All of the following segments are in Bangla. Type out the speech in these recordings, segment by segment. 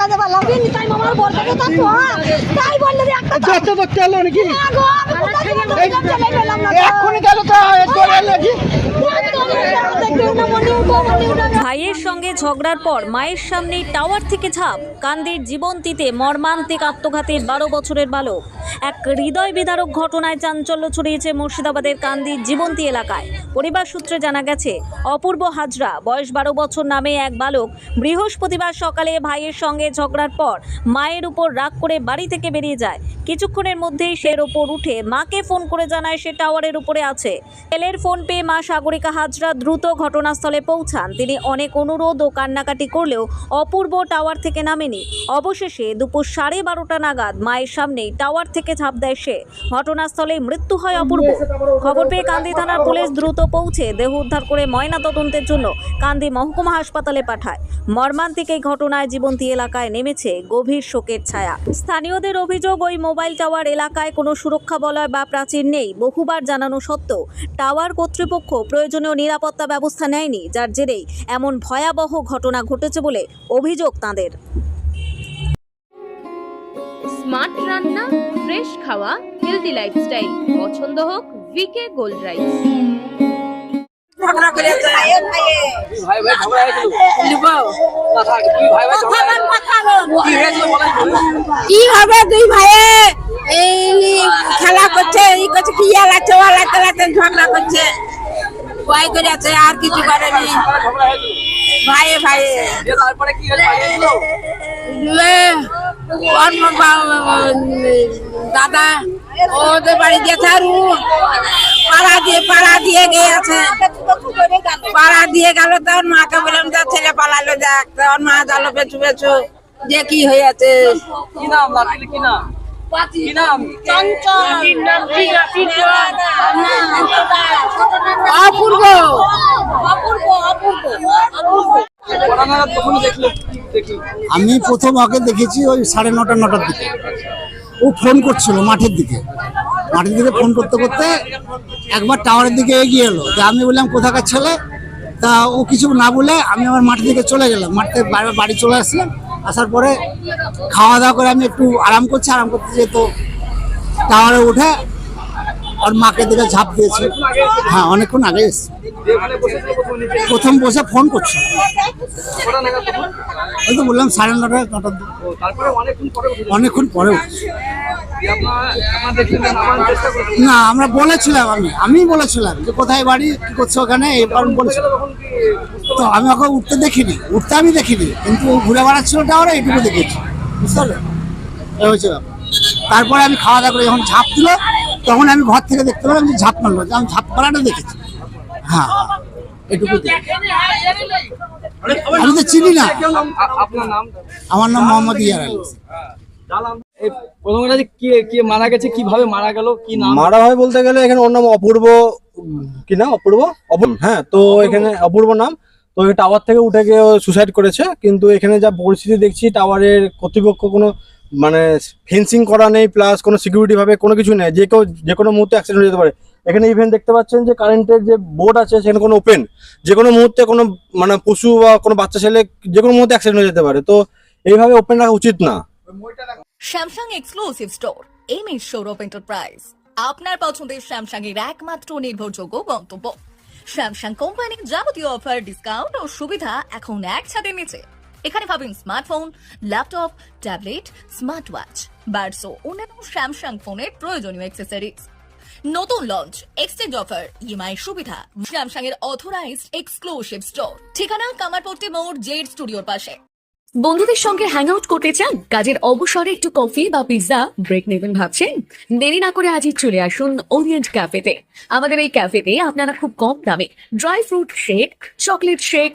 দেখাতে পারলাম বিনি তাই মামার বর থেকে তা তো তাই বললে রে একটা নাকি? না গো, আমি কোথায় চলে পেলাম না। গেল তো চলে লাগি দেখতে না মনে উঠো মনে উঠো ভাইয়ের সঙ্গে ঝগড়ার পর মায়ের সামনেই টাওয়ার থেকে ঝাঁপ। কান্দির জীবন্তীতে মর্মান্তিক আত্মঘাতীর বারো বছরের বালক। এক হৃদয় বিদারক ঘটনায় চাঞ্চল্য ছড়িয়েছে মুর্শিদাবাদের কান্দির জীবন্তী এলাকায়। পরিবার সূত্রে জানা গেছে, অপূর্ব হাজরা, বয়স বারো বছর নামে এক বালক বৃহস্পতিবার সকালে ভাইয়ের সঙ্গে ঝগড়ার পর মায়ের উপর রাগ করে বাড়ি থেকে বেরিয়ে যায়। কিছুক্ষণের মধ্যেই সের ওপর উঠে মাকে ফোন করে জানায় সে টাওয়ারের উপরে আছে। ছেলের ফোন পেয়ে মা সাগরিকা হাজরা দ্রুত ঘটনাস্থলে পৌঁছান। তিনি অনেক অনুরোধ ও কান্নাকাটি করলেও অপূর্ব টাওয়ার থেকে নামেনি। অবশেষে দুপুর সাড়ে বারোটা নাগাদ মায়ের সামনেই টাওয়ার থেকে ঝাঁপ দেয় সে। ঘটনাস্থলে মৃত্যু হয় অপূর্ব। খবর পেয়ে কান্দি থানার পুলিশ দ্রুত পৌঁছে দেহ উদ্ধার করে ময়না তদন্তের জন্য কান্দি মহকুমা হাসপাতালে পাঠায়। মর্মান্তিক এই ঘটনায় জীবন্তী এলাকায় নেমেছে গভীর শোকের ছায়া। স্থানীয়দের অভিযোগ, ওই মোবাইল টাওয়ার এলাকায় কোনো সুরক্ষা বলয় বা প্রাচীর নেই বহুবার জানানো সত্ত্বেও টাওয়ার কর্তৃপক্ষ প্রয়োজনীয় নিরাপত্তা ব্যবস্থা নেয়নি, যার জেরেই এমন ভয়াবহ ঘটনা ঘটেছে বলে অভিযোগ তাঁদের। স্মার্ট রান্না ফ্রেশ খাওয়া হেলদি লাইফস্টাইল পছন্দ হোক ভিকে গোল্ড রাইস। কি হবে দুই ভাইয়ে এই খেলা করছে এই করছে কি ঝগড়া করছে। ভয় করে আছে আর কিছু করেনি ভাইয়ে ভাইয়ে। তারপরে কি দাদা ওদের বাড়ি গেছে আর পাড়া দিয়ে পাড়া দিয়ে গিয়েছে পাড়া দিয়ে গেল তো ওর মাকে বললাম যা ছেলে পালালো দেখ তো ওর মা গেল পেছু পেছু যে কি হয়েছে। কি নাম কি নাম? কি নাম? অপূর্ব কটা নাগাদ প্রথমে দেখলে দেখি আমি প্রথম ওকে দেখেছি ওই সাড়ে নটা, নটার দিকে। ও ফোন করছিল মাঠের দিকে। মাঠের দিকে ফোন করতে করতে একবার টাওয়ারের দিকে এগিয়ে এলো। তা আমি বললাম, কোথাকার ছেলে? তা ও কিছু না বলে আমি আমার মাঠের দিকে চলে গেলাম। মাঠ থেকে বাড়ি চলে আসলাম। আসার পরে খাওয়া দাওয়া করে আমি একটু আরাম করছি। আরাম করতে যেত টাওয়ারে উঠে ওর মাকে দিকে ঝাঁপ দিয়েছে। হ্যাঁ অনেকক্ষণ আগে এসছে। প্রথমে বসে ফোন করছিল কটা ওই তো বললাম সাড়ে নটা, নটার অনেকক্ষণ পরে না, আমরা বলেছিলাম আমি আমি বলেছিলাম যে কোথায় বাড়ি, কি করছ ওখানে, এই কারণ তো আমি ওকে উঠতে দেখিনি, উঠতে আমি দেখিনি, কিন্তু ঘুরে বেড়াচ্ছিল টাওয়ারে এইটুকু দেখেছি। বুঝতে পারলে? হয়েছে ব্যাপার। তারপরে আমি খাওয়া দাওয়া করে যখন ঝাঁপ দিল তখন আমি ঘর থেকে দেখতে পেলাম যে ঝাঁপ মারলো যে আমি ঝাঁপ মারাটা দেখেছি। হ্যাঁ এটুকু আমি তো চিনি না। আপনার আমার নাম মোহাম্মদ ইয়ার আলী। প্রথমে যে কি কি মারা গেছে কীভাবে মারা গেল কি নাম? মারা হয় বলতে গেলে এখানে ওর নাম অপূর্ব কি নাম? অপূর্ব? অপূর্ব হ্যাঁ তো এখানে অপূর্ব নাম। তো ওই টাওয়ার থেকে উঠে গিয়ে সুসাইড করেছে কিন্তু এখানে যা পরিস্থিতি দেখছি টাওয়ারের কর্তৃপক্ষ কোনো মানে ফেন্সিং করা নেই প্লাস কোনো সিকিউরিটি ভাবে কোনো কিছু নেই, যে কেউ যে কোনো মুহূর্তে অ্যাক্সিডেন্ট হয়ে যেতে পারে। এখানে ইভেন দেখতে পাচ্ছেন যে কারেন্টের যে বোর্ড আছে, সেখানে কোনো ওপেন যে কোনো মুহূর্তে কোনো মানে পশু বা কোনো বাচ্চা ছেলে যে কোনো মুহূর্তে অ্যাক্সিডেন্ট হয়ে যেতে পারে। তো এইভাবে ওপেন রাখা উচিত না। Samsung exclusive store M S Sourav enterprise আপনার পছন্দের স্যামসাং এর একমাত্র নির্ভরযোগ্য গন্তব্য। স্যামসাং কোম্পানির যাবতীয় অফার ডিসকাউন্ট ও সুবিধা এখন এক ছাদের নিচে। এখানে পাবেন smartphone laptop tablet smart watch buds ও অন্যান্য স্যামসাং ফোনের প্রয়োজনীয় অ্যাক্সেসরিজ নতুন লঞ্চ এক্সচেঞ্জ অফার ইএমআই সুবিধা স্যামসাং এর অথরাইজড এক্সক্লুসিভ স্টোর ঠিকানা কামারপট্টি মোড় জেড স্টুডিওর পাশে। বন্ধুদের সঙ্গে হ্যাং আউট করতে চান? কাজের অবসরে একটু কফি বা পিৎজা ব্রেক নেবেন ভাবছেন? দেরি না করে আজই চলে আসুন ওরিয়েন্ট ক্যাফেতে আমাদের এই ক্যাফেতে আপনারা খুব কম দামে dry fruit shake chocolate shake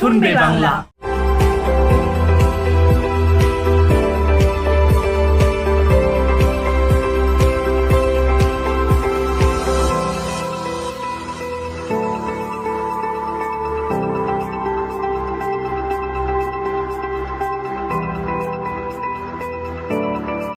শুনবে বাংলা।